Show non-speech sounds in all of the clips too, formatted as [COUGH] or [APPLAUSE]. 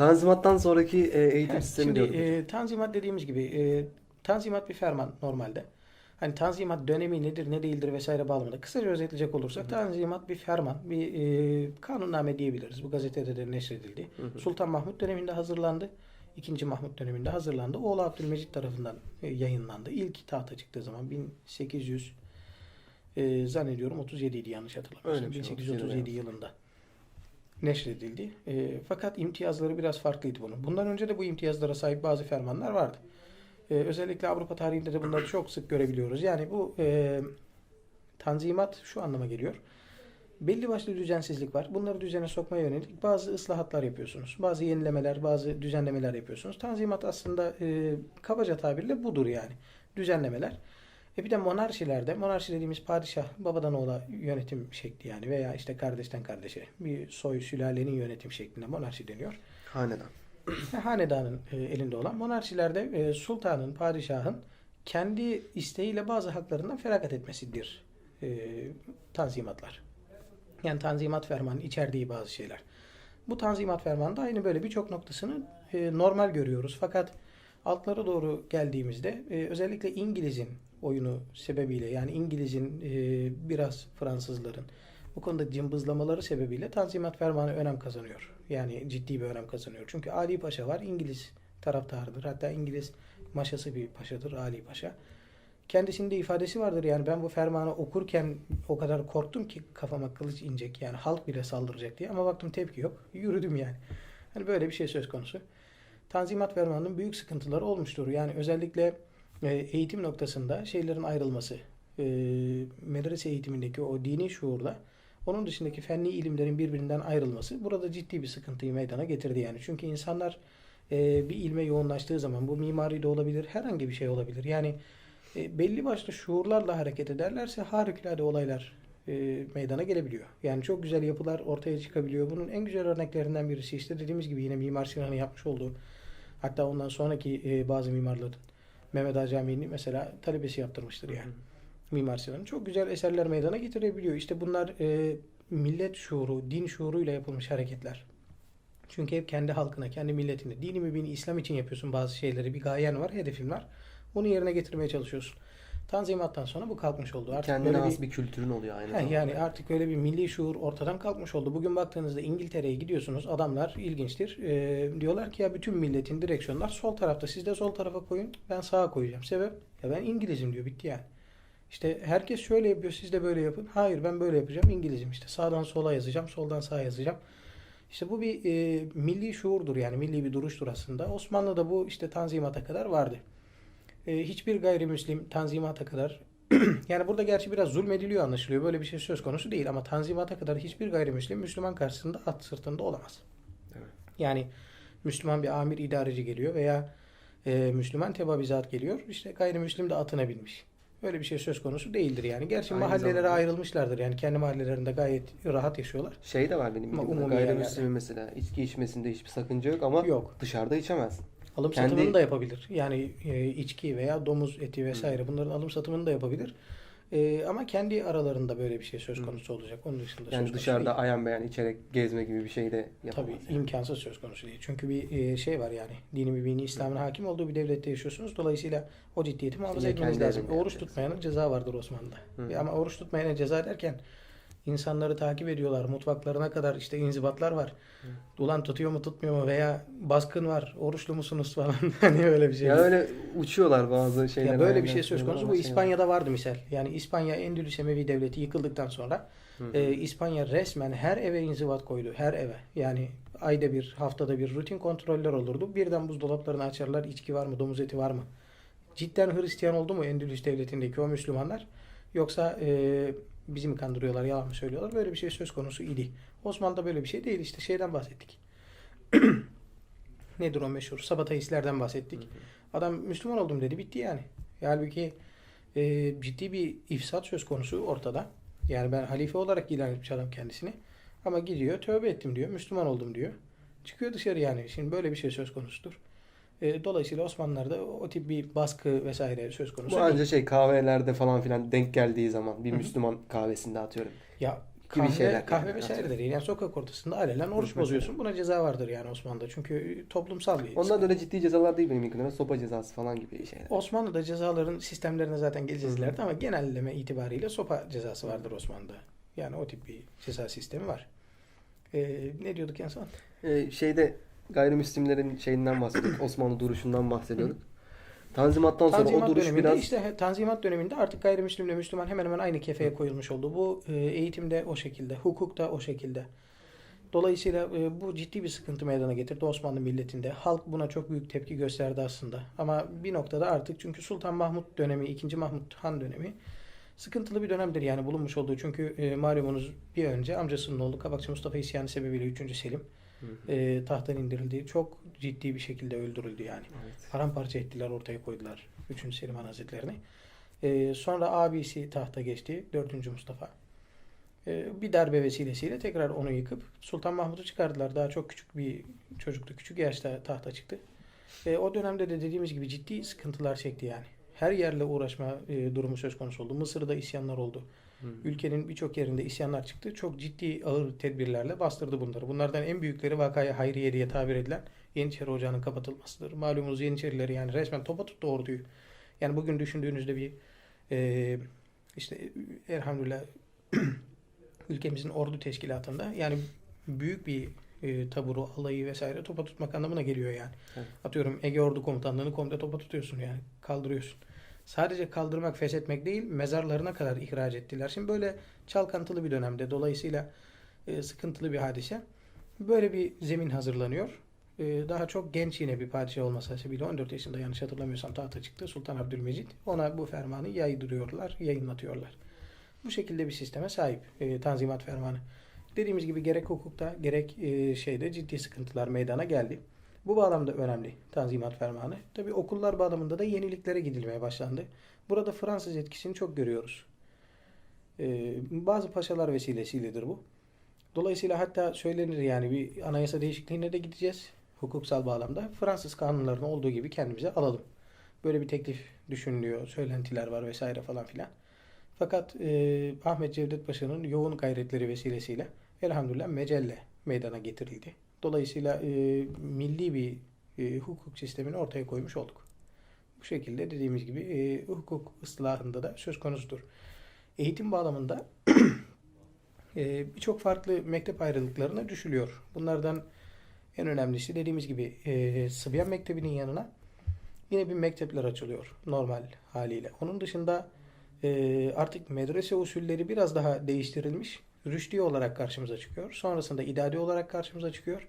Tanzimattan sonraki e, eğitim Evet, sistemi Şimdi diyorduk. e, tanzimat dediğimiz gibi e, tanzimat bir ferman normalde. Hani tanzimat dönemi nedir ne değildir vesaire bağlamında. Kısaca özetleyecek olursak tanzimat bir ferman, bir e, kanunname diyebiliriz. Bu gazetede de neşredildi. Sultan Mahmut döneminde hazırlandı. İkinci Mahmut döneminde hazırlandı. Oğlu Abdülmecit tarafından e, yayınlandı. İlk tahta çıktığı zaman 1800 e, zannediyorum 37 idi yanlış hatırlamıyorsam. Şey, 1837 yılında neşredildi. E, fakat imtiyazları biraz farklıydı bunun. Bundan önce de bu imtiyazlara sahip bazı fermanlar vardı. E, özellikle Avrupa tarihinde de bunları çok sık görebiliyoruz. Yani bu e, tanzimat şu anlama geliyor. Belli başlı düzensizlik var. Bunları düzene sokmaya yönelik bazı ıslahatlar yapıyorsunuz. Bazı yenilemeler, bazı düzenlemeler yapıyorsunuz. Tanzimat aslında e, kabaca tabirle budur yani. Düzenlemeler. E bir de monarşilerde, monarşi dediğimiz padişah babadan oğula yönetim şekli yani veya işte kardeşten kardeşe bir soy sülalenin yönetim şekline monarşi deniyor. Hanedan. Hanedanın e, elinde olan monarşilerde e, sultanın, padişahın kendi isteğiyle bazı haklarından feragat etmesidir e, tanzimatlar. Yani tanzimat fermanının içerdiği bazı şeyler. Bu tanzimat fermanında aynı böyle birçok noktasını e, normal görüyoruz. Fakat altlara doğru geldiğimizde e, özellikle İngiliz'in oyunu sebebiyle yani İngiliz'in e, biraz Fransızların bu konuda cımbızlamaları sebebiyle Tanzimat Fermanı önem kazanıyor. Yani ciddi bir önem kazanıyor. Çünkü Ali Paşa var. İngiliz taraftarıdır. Hatta İngiliz maşası bir paşadır Ali Paşa. Kendisinde ifadesi vardır. Yani ben bu fermanı okurken o kadar korktum ki kafama kılıç inecek. Yani halk bile saldıracak diye. Ama baktım tepki yok. [LAUGHS] Yürüdüm yani. Hani böyle bir şey söz konusu. Tanzimat Fermanı'nın büyük sıkıntıları olmuştur. Yani özellikle eğitim noktasında şeylerin ayrılması. E, medrese eğitimindeki o dini şuurla onun dışındaki fenli ilimlerin birbirinden ayrılması burada ciddi bir sıkıntıyı meydana getirdi yani. Çünkü insanlar e, bir ilme yoğunlaştığı zaman bu mimari de olabilir, herhangi bir şey olabilir. Yani e, belli başlı şuurlarla hareket ederlerse harikulade olaylar e, meydana gelebiliyor. Yani çok güzel yapılar ortaya çıkabiliyor. Bunun en güzel örneklerinden birisi işte dediğimiz gibi yine Mimar Sinan'ın yapmış olduğu hatta ondan sonraki e, bazı mimarların Mehmet Ağa Camii'ni mesela talebesi yaptırmıştır yani. Mimar Sinan'ın çok güzel eserler meydana getirebiliyor. İşte bunlar e, millet şuuru, din şuuruyla yapılmış hareketler. Çünkü hep kendi halkına, kendi milletine, dini mübini İslam için yapıyorsun bazı şeyleri. Bir gayen var, hedefin var. Onu yerine getirmeye çalışıyorsun. Tanzimattan sonra bu kalkmış oldu. Artık Kendine has bir kültürün oluyor aynı zamanda. yani artık öyle bir milli şuur ortadan kalkmış oldu. Bugün baktığınızda İngiltere'ye gidiyorsunuz. Adamlar ilginçtir. Ee, diyorlar ki ya bütün milletin direksiyonlar sol tarafta. Siz de sol tarafa koyun. Ben sağa koyacağım. Sebep? Ya ben İngilizim diyor. Bitti yani. İşte herkes şöyle yapıyor. Siz de böyle yapın. Hayır ben böyle yapacağım. İngilizim işte. Sağdan sola yazacağım. Soldan sağa yazacağım. İşte bu bir e, milli şuurdur yani. Milli bir duruştur aslında. Osmanlı'da bu işte Tanzimat'a kadar vardı. E, hiçbir gayrimüslim Tanzimat'a kadar [CLEARS THROAT] yani burada gerçi biraz zulmediliyor anlaşılıyor. Böyle bir şey söz konusu değil ama Tanzimat'a kadar hiçbir gayrimüslim Müslüman karşısında at sırtında olamaz. Evet. Yani Müslüman bir amir idareci geliyor veya e, Müslüman tebabizat geliyor. İşte gayrimüslim de atına binmiş. Öyle bir şey söz konusu değildir yani. Gerçi Aynı mahallelere zamanda- ayrılmışlardır yani kendi mahallelerinde gayet rahat yaşıyorlar. Şey de var benim bildiğim. umumi Gayrimüslimin mesela içki içmesinde hiçbir sakınca yok ama Yok. dışarıda içemez. Alım Kendi- satımını da yapabilir. Yani e, içki veya domuz eti vesaire bunların alım satımını da yapabilir. E, ama kendi aralarında böyle bir şey söz konusu olacak. Onun dışında söz Yani konusu dışarıda değil. ayan beyan içerek gezme gibi bir şey de yapamaz. Tabii yani. imkansız söz konusu değil. Çünkü bir e, şey var yani. Dini mübini İslam'ın hakim olduğu bir devlette yaşıyorsunuz. Dolayısıyla o ciddiyeti muhafaza etmeniz lazım. Oruç yapacaksın. tutmayanın ceza vardır Osmanlı'da. Hı. Ama oruç tutmayana ceza derken insanları takip ediyorlar. Mutfaklarına kadar işte inzibatlar var. Ulan tutuyor mu tutmuyor mu veya baskın var. Oruçlu musunuz falan. [LAUGHS] hani öyle bir şey. Ya öyle uçuyorlar bazı şeyler. Ya böyle bir şey söz konusu. Bu şey var. İspanya'da vardı misal. Yani İspanya Endülüs Emevi Devleti yıkıldıktan sonra Hı hı. e, İspanya resmen her eve inzivat koydu. Her eve. Yani ayda bir, haftada bir rutin kontroller olurdu. Birden buzdolaplarını açarlar. İçki var mı, domuz eti var mı? Cidden Hristiyan oldu mu Endülüs Devleti'ndeki o Müslümanlar? Yoksa e, bizi mi kandırıyorlar, yalan mı söylüyorlar? Böyle bir şey söz konusu idi. Osmanlı'da böyle bir şey değil. İşte şeyden bahsettik. [CLEARS THROAT] Nedir o meşhur? Sabataistlerden bahsettik. Adam Müslüman oldum dedi. Bitti yani. Halbuki e, ciddi bir ifsat söz konusu ortada. Yani ben halife olarak ilan etmiş adam kendisini. Ama gidiyor tövbe ettim diyor. Müslüman oldum diyor. Çıkıyor dışarı yani. Şimdi böyle bir şey söz konusudur. E, dolayısıyla Osmanlılar'da o tip bir baskı vesaire söz konusu Bu değil. anca şey kahvelerde falan filan denk geldiği zaman bir Müslüman kahvesinde atıyorum. Ya kahve, şeyler kahve yani. vesaire de değil. Yani sokak ortasında alenen oruç bozuyorsun. Buna ceza vardır yani Osmanlı'da. Çünkü toplumsal bir Onlar da öyle ciddi cezalar değil benim ilgimde. Sopa cezası falan gibi şeyler. Osmanlı'da cezaların sistemlerine zaten geleceğiz ileride ama genelleme itibariyle sopa cezası vardır Osmanlı'da. Yani o tip bir ceza sistemi var. Ee, ne diyorduk en son? Ee, şeyde gayrimüslimlerin şeyinden bahsediyorduk. [COUGHS] Osmanlı duruşundan bahsediyorduk. Tanzimattan sonra Tanzimat o duruş döneminde biraz işte Tanzimat döneminde artık gayrimüslimle Müslüman hemen hemen aynı kefeye koyulmuş oldu. Bu e, eğitimde o şekilde, hukukta o şekilde. Dolayısıyla e, bu ciddi bir sıkıntı meydana getirdi Osmanlı milletinde. Halk buna çok büyük tepki gösterdi aslında. Ama bir noktada artık çünkü Sultan Mahmut dönemi, 2. Mahmut Han dönemi sıkıntılı bir dönemdir yani bulunmuş olduğu. Çünkü e, malumunuz bir önce amcasının oğlu Kabakçı Mustafa isyanı sebebiyle 3. Selim Hı hı. e, tahttan indirildi. Çok ciddi bir şekilde öldürüldü yani. Evet. Paramparça ettiler, ortaya koydular 3. Selim Han Hazretlerini. Ee, sonra abisi tahta geçti, 4. Mustafa. Ee, bir darbe vesilesiyle tekrar onu yıkıp Sultan Mahmut'u çıkardılar. Daha çok küçük bir çocuktu, küçük yaşta tahta çıktı. Ee, o dönemde de dediğimiz gibi ciddi sıkıntılar çekti yani. Her yerle uğraşma e, durumu söz konusu oldu. Mısır'da isyanlar oldu. Hı. Ülkenin birçok yerinde isyanlar çıktı. Çok ciddi ağır tedbirlerle bastırdı bunları. Bunlardan en büyükleri vakaya hayriye diye tabir edilen Yeniçeri Ocağı'nın kapatılmasıdır. Malumunuz Yeniçerileri yani resmen topa tuttu orduyu. Yani bugün düşündüğünüzde bir e, işte elhamdülillah [CLEARS THROAT] ülkemizin ordu teşkilatında yani büyük bir e, taburu, alayı vesaire topa tutmak anlamına geliyor yani. Evet. Atıyorum Ege Ordu Komutanlığı'nı komple topa tutuyorsun yani kaldırıyorsun. Sadece kaldırmak, feshetmek değil mezarlarına kadar ihraç ettiler. Şimdi böyle çalkantılı bir dönemde dolayısıyla e, sıkıntılı bir hadise. Böyle bir zemin hazırlanıyor. E, daha çok genç yine bir padişah olması hasebiyle 14 yaşında yanlış hatırlamıyorsam tahta çıktı Sultan Abdülmecit. Ona bu fermanı yaydırıyorlar, yayınlatıyorlar. Bu şekilde bir sisteme sahip e, Tanzimat Fermanı. Dediğimiz gibi gerek hukukta gerek e, şeyde ciddi sıkıntılar meydana geldi. Bu bağlamda önemli Tanzimat Fermanı. Tabi okullar bağlamında da yeniliklere gidilmeye başlandı. Burada Fransız etkisini çok görüyoruz. E, bazı paşalar vesilesiyledir bu. Dolayısıyla hatta söylenir yani bir anayasa değişikliğine de gideceğiz hukuksal bağlamda. Fransız kanunlarını olduğu gibi kendimize alalım. Böyle bir teklif düşünülüyor, söylentiler var vesaire falan filan. Fakat e, Ahmet Cevdet Paşa'nın yoğun gayretleri vesilesiyle elhamdülillah mecelle meydana getirildi. Dolayısıyla e, milli bir e, hukuk sistemini ortaya koymuş olduk. Bu şekilde dediğimiz gibi e, hukuk ıslahında da söz konusudur. Eğitim bağlamında [CLEARS THROAT] e, birçok farklı mektep ayrılıklarına düşülüyor. Bunlardan en önemlisi dediğimiz gibi e, Sıbyan Mektebi'nin yanına yine bir mektepler açılıyor normal haliyle. Onun dışında e, artık medrese usulleri biraz daha değiştirilmiş. Rüşdi olarak karşımıza çıkıyor. Sonrasında idadi olarak karşımıza çıkıyor.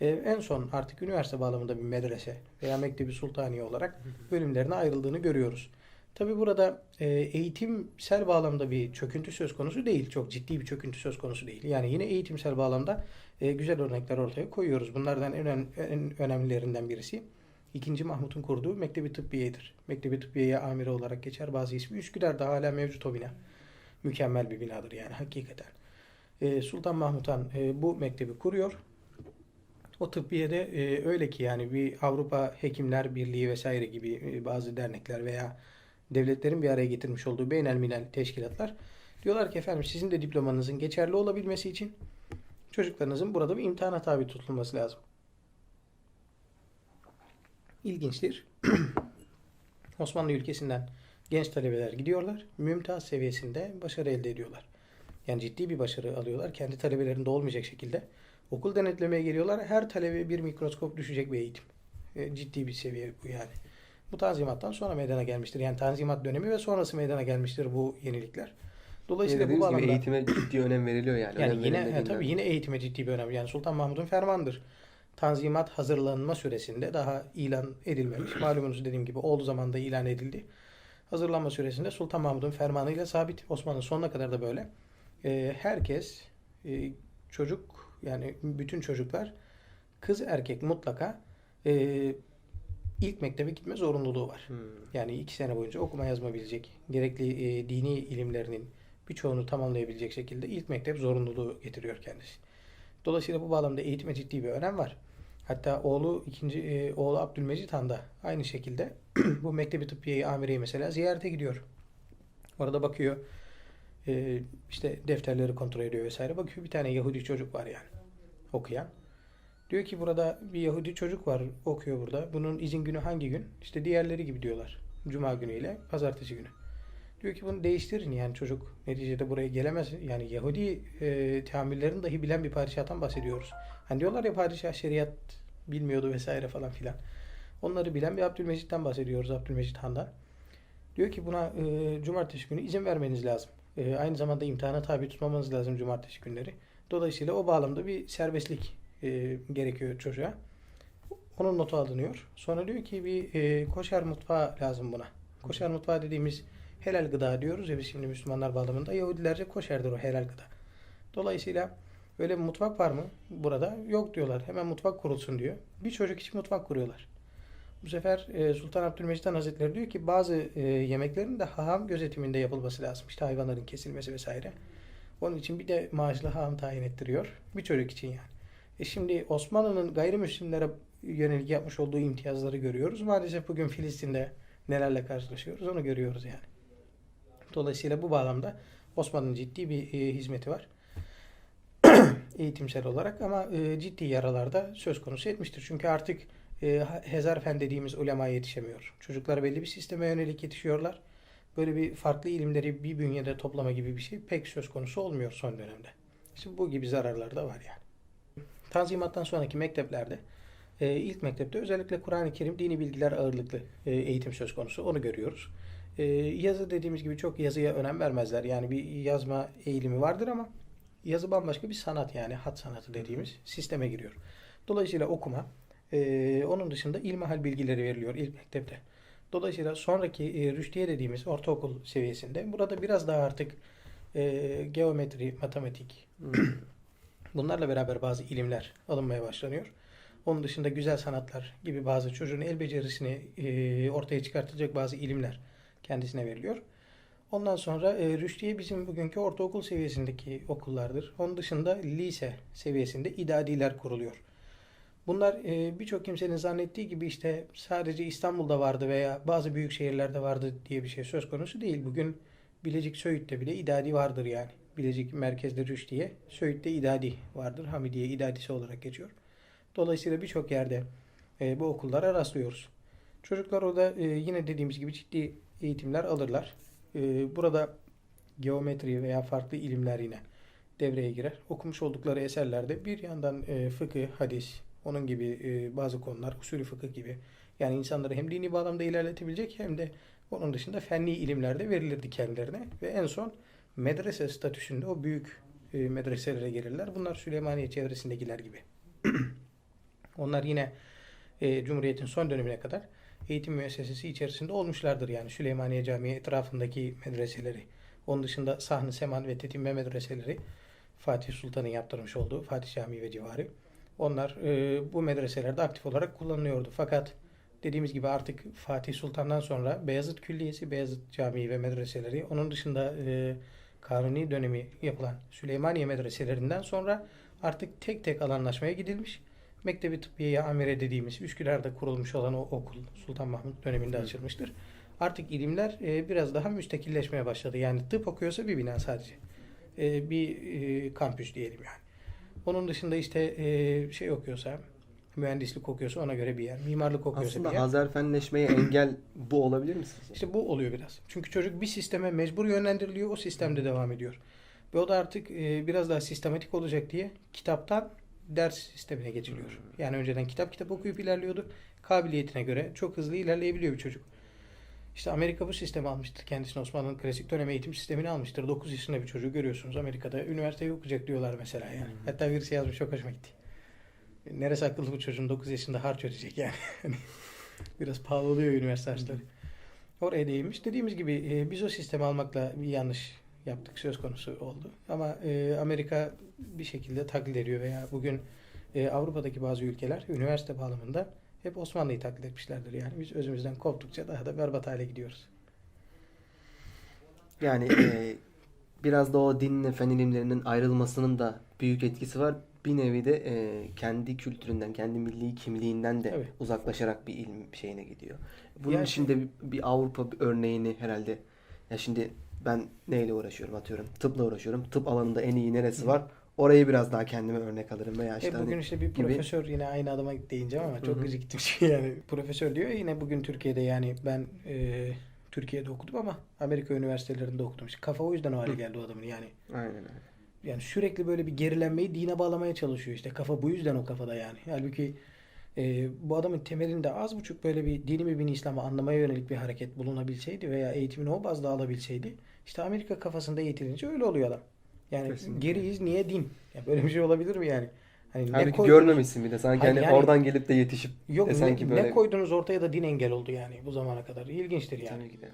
E, en son artık üniversite bağlamında bir medrese veya Mektebi Sultaniye olarak bölümlerine ayrıldığını görüyoruz. Tabi burada e, eğitimsel bağlamda bir çöküntü söz konusu değil. Çok ciddi bir çöküntü söz konusu değil. Yani yine eğitimsel bağlamda e, güzel örnekler ortaya koyuyoruz. Bunlardan en, önem- en önemlilerinden birisi 2. Mahmut'un kurduğu Mektebi Tıbbiye'dir. Mektebi Tıbbiye'ye amiri olarak geçer. Bazı ismi Üsküdar'da hala mevcut o bina. Mükemmel bir binadır yani hakikaten. E, Sultan Mahmut Han e, bu mektebi kuruyor. O tıbbiyede e, öyle ki yani bir Avrupa Hekimler Birliği vesaire gibi e, bazı dernekler veya devletlerin bir araya getirmiş olduğu beynelmilel teşkilatlar diyorlar ki efendim sizin de diplomanızın geçerli olabilmesi için çocuklarınızın burada bir imtihana tabi tutulması lazım. İlginçtir. [CLEARS THROAT] Osmanlı ülkesinden genç talebeler gidiyorlar. Mümtaz seviyesinde başarı elde ediyorlar. Yani ciddi bir başarı alıyorlar. Kendi talebelerinde olmayacak şekilde. Okul denetlemeye geliyorlar. Her talebe bir mikroskop düşecek bir eğitim. E, ciddi bir seviye bu yani. Bu tanzimattan sonra meydana gelmiştir. Yani tanzimat dönemi ve sonrası meydana gelmiştir bu yenilikler. Dolayısıyla bu Dediğimiz gibi bağlamda eğitime ciddi önem veriliyor yani. yani Önem yine e, tabii yine eğitime ciddi bir önem. Yani Sultan Mahmud'un fermanıdır. Tanzimat hazırlanma süresinde daha ilan edilmemiş. [CLEARS THROAT] Malumunuz dediğim gibi olduğu zaman da ilan edildi. Hazırlanma süresinde Sultan Mahmud'un fermanıyla sabit. Osmanlı sonuna kadar da böyle. E, herkes e, çocuk yani bütün çocuklar kız erkek mutlaka e, ilk mektebe gitme zorunluluğu var. Hmm. Yani iki sene boyunca okuma yazma bilecek, gerekli e, dini ilimlerinin birçoğunu tamamlayabilecek şekilde ilk mektep zorunluluğu getiriyor kendisi. Dolayısıyla bu bağlamda eğitime ciddi bir önem var. Hatta oğlu ikinci e, oğlu Abdülmecit Han da aynı şekilde [CLEARS THROAT] bu Mektebi Tıbbiye Amire'yi mesela ziyarete gidiyor. Orada bakıyor. E, işte defterleri kontrol ediyor vesaire. Bakıyor bir tane Yahudi çocuk var yani okuyan. Diyor ki burada bir Yahudi çocuk var okuyor burada. Bunun izin günü hangi gün? İşte diğerleri gibi diyorlar. Cuma günü ile pazartesi günü. Diyor ki bunu değiştirin yani çocuk neticede buraya gelemez. Yani Yahudi e, teamüllerini dahi bilen bir padişahtan bahsediyoruz. Hani diyorlar ya padişah şeriat bilmiyordu vesaire falan filan. Onları bilen bir Abdülmecit'ten bahsediyoruz Abdülmecit Han'dan. Diyor ki buna e, cumartesi günü izin vermeniz lazım. E, aynı zamanda imtihana tabi tutmamanız lazım cumartesi günleri. Dolayısıyla o bağlamda bir serbestlik e, gerekiyor çocuğa. Onun notu alınıyor. Sonra diyor ki bir e, koşar mutfağı lazım buna. Koşar mutfağı dediğimiz helal gıda diyoruz ya biz şimdi Müslümanlar bağlamında. Yahudilerce koşerdir o helal gıda. Dolayısıyla öyle bir mutfak var mı burada? Yok diyorlar. Hemen mutfak kurulsun diyor. Bir çocuk için mutfak kuruyorlar. Bu sefer e, Sultan Abdülmecit Han Hazretleri diyor ki bazı e, yemeklerin de haham gözetiminde yapılması lazım. İşte hayvanların kesilmesi vesaire. Onun için bir de maaşlı haham tayin ettiriyor. Bir çocuk için yani. E şimdi Osmanlı'nın gayrimüslimlere yönelik yapmış olduğu imtiyazları görüyoruz. Maalesef bugün Filistin'de nelerle karşılaşıyoruz onu görüyoruz yani. Dolayısıyla bu bağlamda Osmanlı'nın ciddi bir e, hizmeti var. [CLEARS THROAT] Eğitimsel olarak ama ciddi yaralarda söz konusu etmiştir. Çünkü artık e, hezarfen dediğimiz ulema yetişemiyor. Çocuklar belli bir sisteme yönelik yetişiyorlar. Böyle bir farklı ilimleri bir bünyede toplama gibi bir şey pek söz konusu olmuyor son dönemde. İşte bu gibi zararlar da var yani. Tanzimattan sonraki mekteplerde e, ilk mektepte özellikle Kur'an-ı Kerim dini bilgiler ağırlıklı e, eğitim söz konusu. Onu görüyoruz. E, yazı dediğimiz gibi çok yazıya önem vermezler. Yani bir yazma eğilimi vardır ama yazı bambaşka bir sanat yani hat sanatı dediğimiz sisteme giriyor. Dolayısıyla okuma, e, onun dışında ilmihal bilgileri veriliyor ilk mektepte. Dolayısıyla sonraki e, rüştiye dediğimiz ortaokul seviyesinde burada biraz daha artık e, geometri, matematik bunlarla beraber bazı ilimler alınmaya başlanıyor. Onun dışında güzel sanatlar gibi bazı çocuğun el becerisini e, ortaya çıkartacak bazı ilimler kendisine veriliyor. Ondan sonra e, rüştiye bizim bugünkü ortaokul seviyesindeki okullardır. Onun dışında lise seviyesinde idadiler kuruluyor. Bunlar e, birçok kimsenin zannettiği gibi işte sadece İstanbul'da vardı veya bazı büyük şehirlerde vardı diye bir şey söz konusu değil. Bugün Bilecik Söğüt'te bile idadi vardır yani. Bilecik merkezde Rüştiye, Söğüt'te idadi vardır. Hamidiye idadisi olarak geçiyor. Dolayısıyla birçok yerde e, bu okullara rastlıyoruz. Çocuklar orada e, yine dediğimiz gibi ciddi eğitimler alırlar. E, burada geometri veya farklı ilimler yine devreye girer. Okumuş oldukları eserlerde bir yandan e, fıkıh, hadis, onun gibi e, bazı konular, usulü fıkıh gibi yani insanları hem dini bağlamda ilerletebilecek hem de onun dışında fenli ilimlerde verilirdi kendilerine ve en son medrese statüsünde o büyük e, medreselere gelirler. Bunlar Süleymaniye çevresindekiler gibi. [CLEARS THROAT] Onlar yine e, Cumhuriyet'in son dönemine kadar eğitim müessesesi içerisinde olmuşlardır. Yani Süleymaniye Camii etrafındaki medreseleri. Onun dışında Sahn-ı Seman ve Tetinme medreseleri Fatih Sultan'ın yaptırmış olduğu Fatih Camii ve civarı. Onlar e, bu medreselerde aktif olarak kullanılıyordu. Fakat dediğimiz gibi artık Fatih Sultan'dan sonra Beyazıt Külliyesi, Beyazıt Camii ve medreseleri, onun dışında e, Kanuni dönemi yapılan Süleymaniye medreselerinden sonra artık tek tek alanlaşmaya gidilmiş. Mektebi Tıbbiye Amire dediğimiz Üsküdar'da kurulmuş olan o okul Sultan Mahmut döneminde açılmıştır. Artık ilimler e, biraz daha müstakilleşmeye başladı. Yani tıp okuyorsa bir bina sadece. E, bir e, kampüs diyelim yani. Onun dışında işte e, şey okuyorsa, mühendislik okuyorsa ona göre bir yer. Mimarlık okuyorsa Aslında bir yer. hazarfenleşmeye [CLEARS THROAT] engel bu olabilir mi sizce? İşte bu oluyor biraz. Çünkü çocuk bir sisteme mecbur yönlendiriliyor, o sistemde devam ediyor. Ve o da artık e, biraz daha sistematik olacak diye kitaptan ders sistemine geçiliyor. Yani önceden kitap kitap okuyup ilerliyordu. Kabiliyetine göre çok hızlı ilerleyebiliyor bir çocuk. İşte Amerika bu sistemi almıştır. Kendisine Osmanlı'nın klasik dönem eğitim sistemini almıştır. 9 yaşında bir çocuğu görüyorsunuz Amerika'da. Üniversiteyi okuyacak diyorlar mesela yani. Hatta birisi yazmış çok hoşuma gitti. Neresi akıllı bu çocuğun 9 yaşında harç ödeyecek yani. [LAUGHS] Hani Biraz pahalı oluyor üniversite harçları. Oraya değinmiş. Dediğimiz gibi e, biz o sistemi almakla bir yanlış yaptık söz konusu oldu. Ama e, Amerika bir şekilde taklit ediyor veya bugün e, Avrupa'daki bazı ülkeler üniversite bağlamında hep Osmanlı'yı taklit etmişlerdir. Yani biz özümüzden koptukça daha da berbat hale gidiyoruz. Yani e, biraz da o dinle fen ilimlerinin ayrılmasının da büyük etkisi var. Bir nevi de e, kendi kültüründen, kendi milli kimliğinden de Evet. uzaklaşarak bir ilim şeyine gidiyor. Bunun Yani- içinde bir, bir Avrupa bir örneğini herhalde ya şimdi Ben neyle uğraşıyorum atıyorum. Tıpla uğraşıyorum. Tıp alanında en iyi neresi var? Orayı biraz daha kendime örnek alırım veya işte E bugün hani işte bir gibi. profesör yine aynı adama değineceğim ama çok gıcık şey [LAUGHS] yani profesör diyor yine bugün Türkiye'de yani ben e, Türkiye'de okudum ama Amerika üniversitelerinde okudum. İşte kafa o yüzden o hale geldi o adamın yani. Aynen öyle. Yani sürekli böyle bir gerilenmeyi dine bağlamaya çalışıyor işte. Kafa bu yüzden o kafada yani. Halbuki e, bu adamın temelinde az buçuk böyle bir dini mübin İslam'ı anlamaya yönelik bir hareket bulunabilseydi veya eğitimini o bazda alabilseydi işte Amerika kafasında eğitilince öyle oluyor adam. Yani Kesinlikle. geriyiz niye din? Ya böyle bir şey olabilir mi yani? Hani ne Halbuki koydunuz- görmemişsin bir de. Sanki hani yani- oradan gelip de yetişip Yok de ne, sanki böyle ne koydunuz ortaya da din engel oldu yani bu zamana kadar. İlginçtir yani. Tabii ki de.